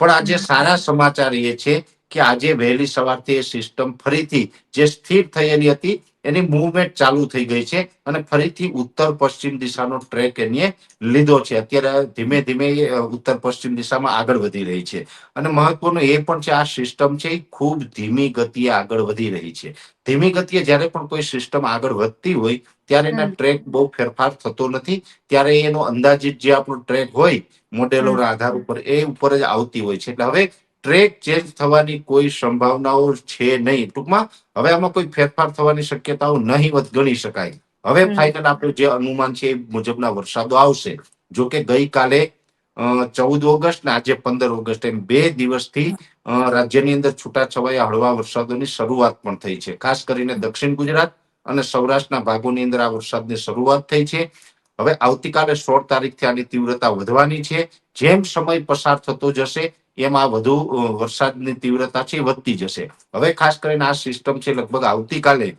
પણ આજે સારા સમાચાર એ છે કે આજે વહેલી સવારથી એ સિસ્ટમ ફરીથી જે સ્થિર થયેલી હતી, એની મૂવમેન્ટ ચાલુ થઈ ગઈ છે અને ફરીથી ઉત્તર પશ્ચિમ દિશાનો ટ્રેક એની લીધો છે. અત્યારે ધીમે ધીમે ઉત્તર પશ્ચિમ દિશામાં આગળ વધી રહી છે. અને મહત્વનું એ પણ છે, આ સિસ્ટમ છે એ ખૂબ ધીમી ગતિએ આગળ વધી રહી છે. ધીમી ગતિએ જ્યારે પણ કોઈ સિસ્ટમ આગળ વધતી હોય ત્યારે એના ટ્રેક બહુ ફેરફાર થતો નથી. ત્યારે એનો અંદાજિત જે આપણો ટ્રેક હોય મોડેલોના આધાર ઉપર એ ઉપર જ આવતી હોય છે. એટલે હવે ટ્રેક ચેન્જ થવાની કોઈ સંભાવનાઓ છે નહીં. ટૂંકમાં હવે આમાં કોઈ ફેરફાર થવાની શક્યતાઓ નહીવત ગણી શકાય. હવે ફાઇનલ આપણું જે અનુમાન છે એ મુજબના વરસાદો આવશે. જો કે ગઈકાલે ચૌદ ઓગસ્ટ ને આજે પંદર ઓગસ્ટ એમ બે દિવસથી રાજ્યની અંદર છૂટાછવાયા હળવા વરસાદોની શરૂઆત પણ થઈ છે. ખાસ કરીને દક્ષિણ ગુજરાત અને સૌરાષ્ટ્રના ભાગોની અંદર આ વરસાદની શરૂઆત થઈ છે. હવે આવતીકાલે સોળ તારીખથી આની તીવ્રતા વધવાની છે. જેમ સમય પસાર થતો જશે એમ આ વધુ વરસાદની તીવ્રતા છે વધતી જશે. હવે ખાસ કરીને આ સિસ્ટમ છે લગભગ આવતીકાલે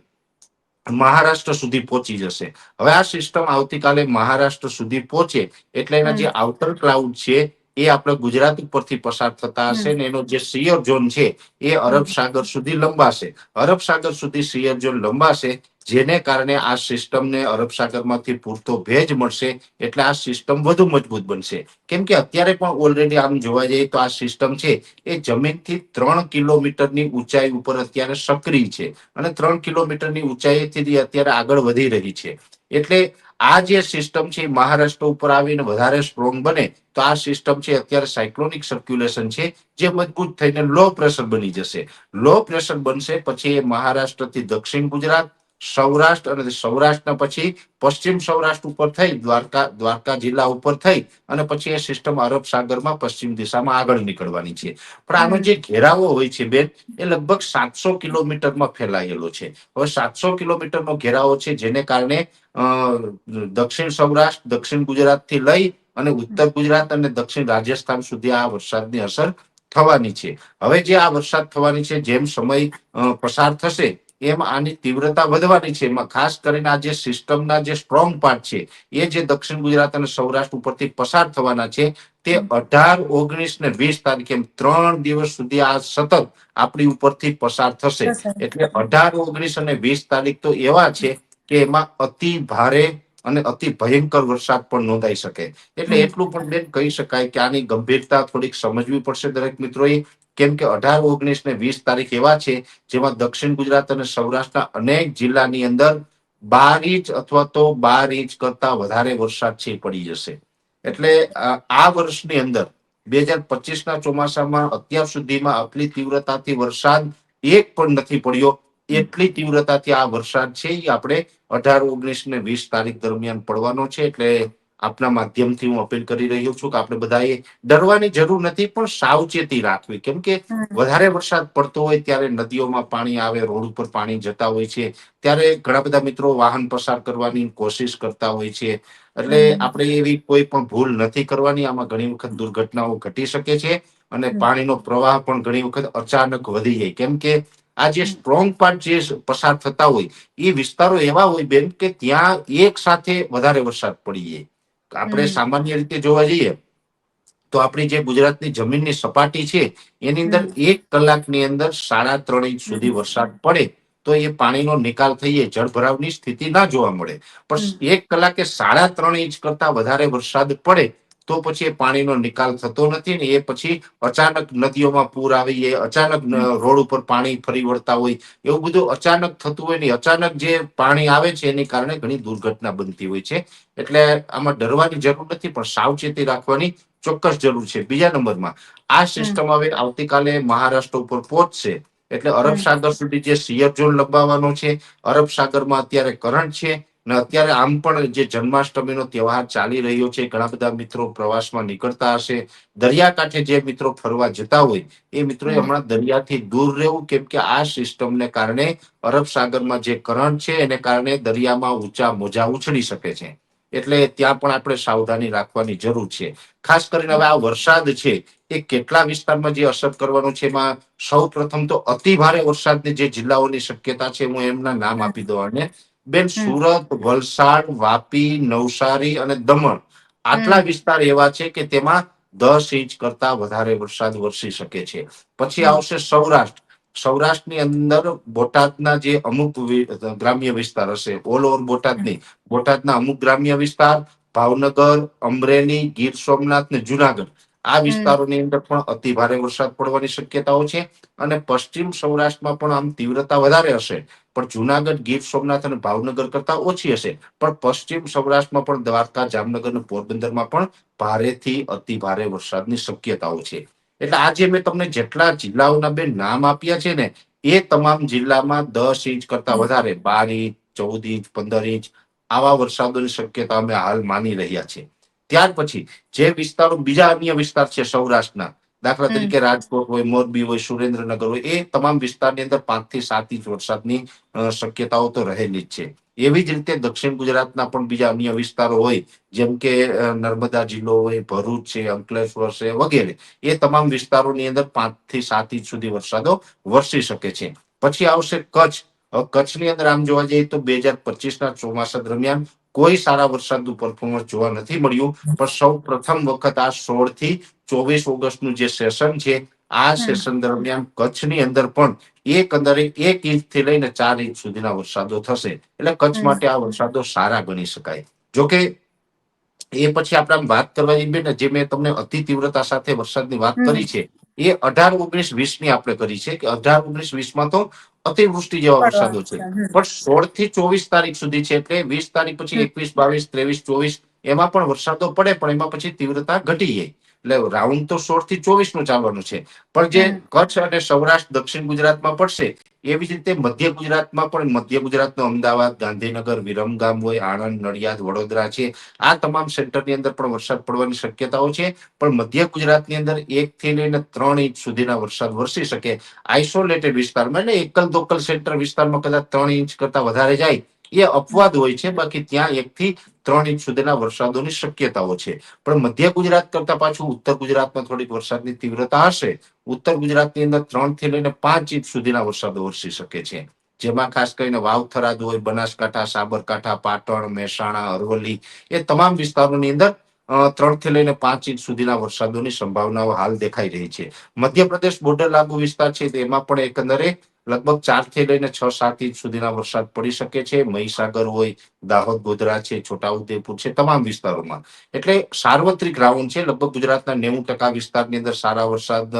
મહારાષ્ટ્ર સુધી પહોંચી જશે. હવે આ સિસ્ટમ આવતીકાલે મહારાષ્ટ્ર સુધી પહોંચે એટલે એના જે આઉટર ક્લાઉડ છે એ આપણે ગુજરાત ઉપરથી પસાર થતા હશે ને એનો જે સિયર ઝોન છે એ અરબ સાગર સુધી લંબાશે. અરબ સાગર સુધી સિયર ઝોન લંબાશે જેને કારણે આ સિસ્ટમને અરબ સાગરમાંથી પૂરતો ભેજ મળશે એટલે આ સિસ્ટમ વધુ મજબૂત બનશે. કેમ કે અત્યારે પણ ઓલરેડી આમ જોવા જઈએ તો આ સિસ્ટમ છે એ જમીનથી ત્રણ કિલોમીટરની ઊંચાઈ ઉપર અત્યારે સક્રિય છે અને ત્રણ કિલોમીટરની ઊંચાઈથી અત્યારે આગળ વધી રહી છે. એટલે આ જે સિસ્ટમ છે મહારાષ્ટ્ર ઉપર આવીને વધારે સ્ટ્રોંગ બને તો આ સિસ્ટમ છે અત્યારે સાયક્લોનિક સર્ક્યુલેશન છે જે મજબૂત થઈને લો પ્રેશર બની જશે. લો પ્રેશર બનશે પછી એ મહારાષ્ટ્રથી દક્ષિણ ગુજરાત સૌરાષ્ટ્ર અને સૌરાષ્ટ્રના પછી પશ્ચિમ સૌરાષ્ટ્ર ઉપર થઈ, દ્વારકા દ્વારકા જિલ્લા ઉપર થઈ અને પછી એ સિસ્ટમ અરબ સાગરમાં પશ્ચિમ દિશામાં આગળ નીકળવાની છે. પણ આનો જે ઘેરાવો હોય છે બેન, એ લગભગ સાતસો કિલોમીટરમાં ફેલાયેલો છે. હવે સાતસો કિલોમીટરનો ઘેરાવો છે જેને કારણે દક્ષિણ સૌરાષ્ટ્ર, દક્ષિણ ગુજરાતથી લઈ અને ઉત્તર ગુજરાત અને દક્ષિણ રાજસ્થાન સુધી આ વરસાદની અસર થવાની છે. હવે જે આ વરસાદ થવાની છે, જેમ સમય પસાર થશે એમ આની તીવ્રતા વધવાની છે. એમાં ખાસ કરીને આ જે સિસ્ટમના જે સ્ટ્રોંગ પાર્ટ છે એ જે દક્ષિણ ગુજરાત અને સૌરાષ્ટ્ર ઉપરથી પસાર થવાના છે તે અઢાર ઓગણીસ ને વીસ તારીખે એમ ત્રણ દિવસ સુધી આ સતત આપણી ઉપરથી પસાર થશે. થશે. એટલે અઢાર ઓગણીસ અને વીસ તારીખ તો એવા છે કે એમાં અતિ ભારે અને અતિ ભયંકર વરસાદ પણ નોંધાઈ શકે. એટલે એટલું પણ બેન કહી શકાય કે આની ગંભીરતા થોડીક સમજવી પડશે દરેક મિત્રોએ. કેમ કે અઢાર ઓગણીસ ને વીસ તારીખ એવા છે જેમાં દક્ષિણ ગુજરાત અને સૌરાષ્ટ્રના અનેક જિલ્લાની અંદર બાર ઇંચ અથવા તો બાર ઇંચ કરતા વધારે વરસાદ છે પડી જશે. એટલે આ આ વર્ષની અંદર બે હજાર પચીસ ના ચોમાસામાં અત્યાર સુધીમાં આટલી તીવ્રતાથી વરસાદ એક પણ નથી પડ્યો. એટલી તીવ્રતાથી આ વરસાદ છે એ આપણે અઢાર ઓગણીસ ને વીસ તારીખ દરમિયાન પડવાનો છે એટલે આપના માધ્યમથી હું અપીલ કરી રહ્યો છું કે આપણે બધાએ ડરવાની જરૂર નથી પણ સાવચેતી રાખવી. કેમ કે વધારે વરસાદ પડતો હોય ત્યારે નદીઓમાં પાણી આવે રોડ ઉપર પાણી જતા હોય છે ત્યારે ઘણા બધા મિત્રો વાહન પસાર કરવાની કોશિશ કરતા હોય છે. એટલે આપણે એવી કોઈ પણ ભૂલ નથી કરવાની આમાં ઘણી વખત દુર્ઘટનાઓ ઘટી શકે છે અને પાણીનો પ્રવાહ પણ ઘણી વખત અચાનક વધી જાય. કેમ કે આ જે સ્ટ્રોંગ પાર્ટ જે પસાર થતા હોય એ વિસ્તારો એવા હોય બેન કે ત્યાં એક સાથે વધારે વરસાદ પડી જાય. આપણે સામાન્ય રીતે જોવા જઈએ તો આપણી જે ગુજરાતની જમીનની સપાટી છે એની અંદર એક કલાકની અંદર સાડા ત્રણ ઇંચ સુધી વરસાદ પડે તો એ પાણીનો નિકાલ થઈએ જળભરાવની સ્થિતિ ના જોવા મળે. પણ એક કલાકે સાડા ત્રણ ઇંચ કરતા વધારે વરસાદ પડે તો પછી એ પાણીનો નિકાલ થતો નથી ને એ પછી અચાનક નદીઓમાં પૂર આવી એ અચાનક રોડ ઉપર પાણી ફરી વળતા હોય એવું બધું અચાનક થતું હોય ને અચાનક જે પાણી આવે છે એની કારણે ઘણી દુર્ઘટના બનતી હોય છે. એટલે આમાં ડરવાની જરૂર નથી પણ સાવચેતી રાખવાની ચોક્કસ જરૂર છે. બીજા નંબરમાં આ સિસ્ટમ હવે આવતીકાલે મહારાષ્ટ્ર ઉપર પહોંચશે. એટલે અરબ સાગર સુધી જે સિયર ઝોન લંબાવવાનો છે અરબ સાગરમાં અત્યારે કરંટ છે ને અત્યારે આમ પણ જે જન્માષ્ટમીનો તહેવાર ચાલી રહ્યો છે ઘણા બધા મિત્રો પ્રવાસમાં નીકળતા હશે. દરિયાકાંઠે જે મિત્રો ફરવા જતા હોય એ મિત્રોએ હમણાં દરિયાથી દૂર રહેવું કેમ કે આ સિસ્ટમને કારણે અરબ સાગરમાં જે કરંટ છે એને કારણે દરિયામાં ઊંચા મોજા ઉછળી શકે છે. એટલે ત્યાં પણ આપણે સાવધાની રાખવાની જરૂર છે. ખાસ કરીને હવે આ વરસાદ છે એ કેટલા વિસ્તારમાં જે અસર કરવાનો છે એમાં સૌ પ્રથમ તો અતિ ભારે વરસાદની જે જિલ્લાઓની શક્યતા છે હું એમના નામ આપી દઉં અને બેન સુરત વલસાડ વાપી નવસારી અને દમણ આટલા વિસ્તાર એવા છે કે તેમાં દસ ઇંચ કરતા વધારે વરસાદ વરસી શકે છે. પછી આવશે સૌરાષ્ટ્ર. સૌરાષ્ટ્રની અંદર બોટાદના જે અમુક ગ્રામ્ય વિસ્તાર હશે ઓલ ઓવર બોટાદની બોટાદના અમુક ગ્રામ્ય વિસ્તાર ભાવનગર અમરેલી ગીર સોમનાથ ને જુનાગઢ આ વિસ્તારોની અંદર પણ અતિ ભારે વરસાદ પડવાની શક્યતાઓ છે અને પશ્ચિમ સૌરાષ્ટ્રમાં પણ આમ તીવ્રતા વધારે હશે. પણ જુનાગઢ ગીર સોમનાથ અને ભાવનગર કરતા ઓછી હશે. પણ પશ્ચિમ સૌરાષ્ટ્રમાં પણ દ્વારકા જામનગર અને પોરબંદરમાં પણ ભારેથી અતિ ભારે વરસાદની શક્યતાઓ છે. એટલે આજે મેં તમને જેટલા જિલ્લાઓના બે નામ આપ્યા છે ને એ તમામ જિલ્લામાં દસ ઇંચ કરતા વધારે બાર ઇંચ ચૌદ ઇંચ પંદર ઇંચ આવા વરસાદોની શક્યતા અમે હાલ માની રહ્યા છે ત્યાર પછી જે વિસ્તારો બીજા અન્ય વિસ્તાર છે સૌરાષ્ટ્રના દાખલા તરીકે રાજકોટ હોય મોરબી હોય સુરેન્દ્રનગર હોય એ તમામ વિસ્તારની અંદર પાંચથી સાત ઇંચ વરસાદની શક્યતાઓ તો રહેલી જ છે. એવી જ રીતે દક્ષિણ ગુજરાતના પણ બીજા અન્ય વિસ્તારો હોય જેમ કે નર્મદા જિલ્લો હોય ભરૂચ છે અંકલેશ્વર છે વગેરે એ તમામ વિસ્તારોની અંદર પાંચથી સાત ઇંચ સુધી વરસાદો વરસી શકે છે. પછી આવશે કચ્છ. કચ્છની અંદર આમ જોવા જઈએ તો બે હજાર પચીસના ચોમાસા દરમિયાન કોઈ સારા વરસાદનું પરફોર્મન્સ જોવા નથી મળ્યું. પણ સૌ પ્રથમ વખત આ સોળથી ચોવીસ ઓગસ્ટનું જે સેશન છે આ સેશન દરમિયાન કચ્છની અંદર પણ એક અંદરે એક ઇંચથી લઈને ચાર ઇંચ સુધીના વરસાદો થશે. એટલે કચ્છ માટે આ વરસાદો સારા ગણી શકાય. જોકે એ પછી આપણે આમ વાત કરવા જઈએ ને જે મેં તમને અતિ તીવ્રતા સાથે વરસાદની વાત કરી છે એ અઢાર ઓગણીસ વીસની આપણે કરી છે કે અઢાર ઓગણીસ વીસમાં તો અતિવૃષ્ટિ જેવા વરસાદો છે. પણ સોળથી ચોવીસ તારીખ સુધી છે એટલે વીસ તારીખ પછી એકવીસ બાવીસ ત્રેવીસ ચોવીસ એમાં પણ વરસાદો પડે પણ એમાં પછી તીવ્રતા ઘટી જાય. એટલે રાઉન્ડ તો સોળથી ચોવીસનું ચાલવાનું છે. પણ જે કચ્છ અને સૌરાષ્ટ્ર દક્ષિણ ગુજરાતમાં પડશે એવી જ રીતે મધ્ય ગુજરાતમાં પણ મધ્ય ગુજરાતનો અમદાવાદ ગાંધીનગર વિરમગામ હોય આણંદ નડિયાદ વડોદરા છે. આ તમામ સેન્ટરની અંદર પણ વરસાદ પડવાની શક્યતાઓ છે. પણ મધ્ય ગુજરાતની અંદર એક થી લઈને ત્રણ ઇંચ સુધીના વરસાદ વરસી શકે. આઇસોલેટેડ વિસ્તારમાં એટલે એકલ દોકલ સેન્ટર વિસ્તારમાં કદાચ ત્રણ ઇંચ કરતા વધારે જાય એ અપવાદ હોય છે, બાકી ત્યાં એક થી ત્રણ ઇંચ સુધીના વરસાદોની શક્યતાઓ છે. પણ મધ્ય ગુજરાત કરતા પાછું ઉત્તર ગુજરાતમાં થોડીક વરસાદની તીવ્રતા હશે. ઉત્તર ગુજરાતની અંદર ત્રણથી લઈને પાંચ ઇંચ સુધીના વરસાદો વરસી શકે છે. જેમાં ખાસ કરીને વાવ થરાદ હોય, બનાસકાંઠા, સાબરકાંઠા, પાટણ, મહેસાણા, અરવલ્લી એ તમામ વિસ્તારોની અંદર ત્રણથી લઈને પાંચ ઇંચ સુધીના વરસાદોની સંભાવનાઓ હાલ દેખાઈ રહી છે. મધ્યપ્રદેશ બોર્ડર લાગુ વિસ્તાર છે તેમાં પણ એકંદરે લગભગ ચારથી લઈને છ, સાત ઇંચ સુધીના વરસાદ પડી શકે છે. મહીસાગર હોય, દાહોદ ગોધરા છે, છોટાઉદેપુર છે, તમામ વિસ્તારોમાં. એટલે સાર્વત્રિક રાઉન્ડ છે. લગભગ ગુજરાતના નેવું ટકા વિસ્તારની અંદર સારા વરસાદ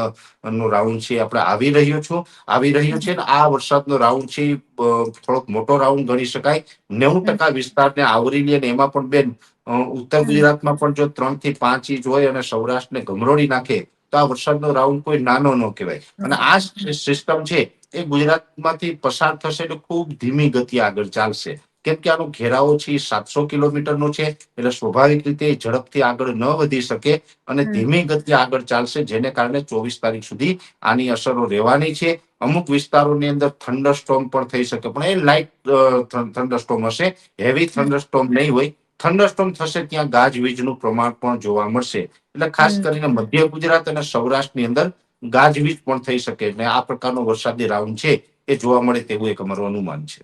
નો રાઉન્ડ છે. આપણે આવી રહ્યો છું. આવી રહ્યો છે આ વરસાદનો રાઉન્ડ છે થોડોક મોટો રાઉન્ડ ગણી શકાય. નેવું ટકા વિસ્તારને આવરી લે ને એમાં પણ બેન ઉત્તર ગુજરાતમાં પણ જો ત્રણથી પાંચ ઇંચ હોય અને સૌરાષ્ટ્રને ગમરોડી નાખે, તો આ વરસાદનો રાઉન્ડ કોઈ નાનો ન કહેવાય. અને આ સિસ્ટમ છે એ ગુજરાતમાંથી પસાર થશે એટલે ખૂબ ધીમી ગતિ આગળ ચાલશે. કેમ કે આનો ઘેરાવો છે સાતસો કિલોમીટરનો છે એટલે સ્વાભાવિક રીતે ઝડપથી આગળ ન વધી શકે અને ધીમી ગતિ આગળ ચાલશે જેને કારણે ચોવીસ તારીખ સુધી આની અસરો રહેવાની છે. અમુક વિસ્તારોની અંદર થંડરસ્ટોમ પણ થઈ શકે પણ એ લાઇટ થંડરસ્ટોમ હશે. હેવી થંડરસ્ટોમ નહીં હોય. થંડરસ્ટોમ થશે ત્યાં ગાજવીજનું પ્રમાણ પણ જોવા મળશે. એટલે ખાસ કરીને મધ્ય ગુજરાત અને સૌરાષ્ટ્રની અંદર ગાજવીજ પણ થઈ શકે ને આ પ્રકારનો વરસાદી રાઉન્ડ છે એ જોવા મળે તેવું એક અમારું અનુમાન છે.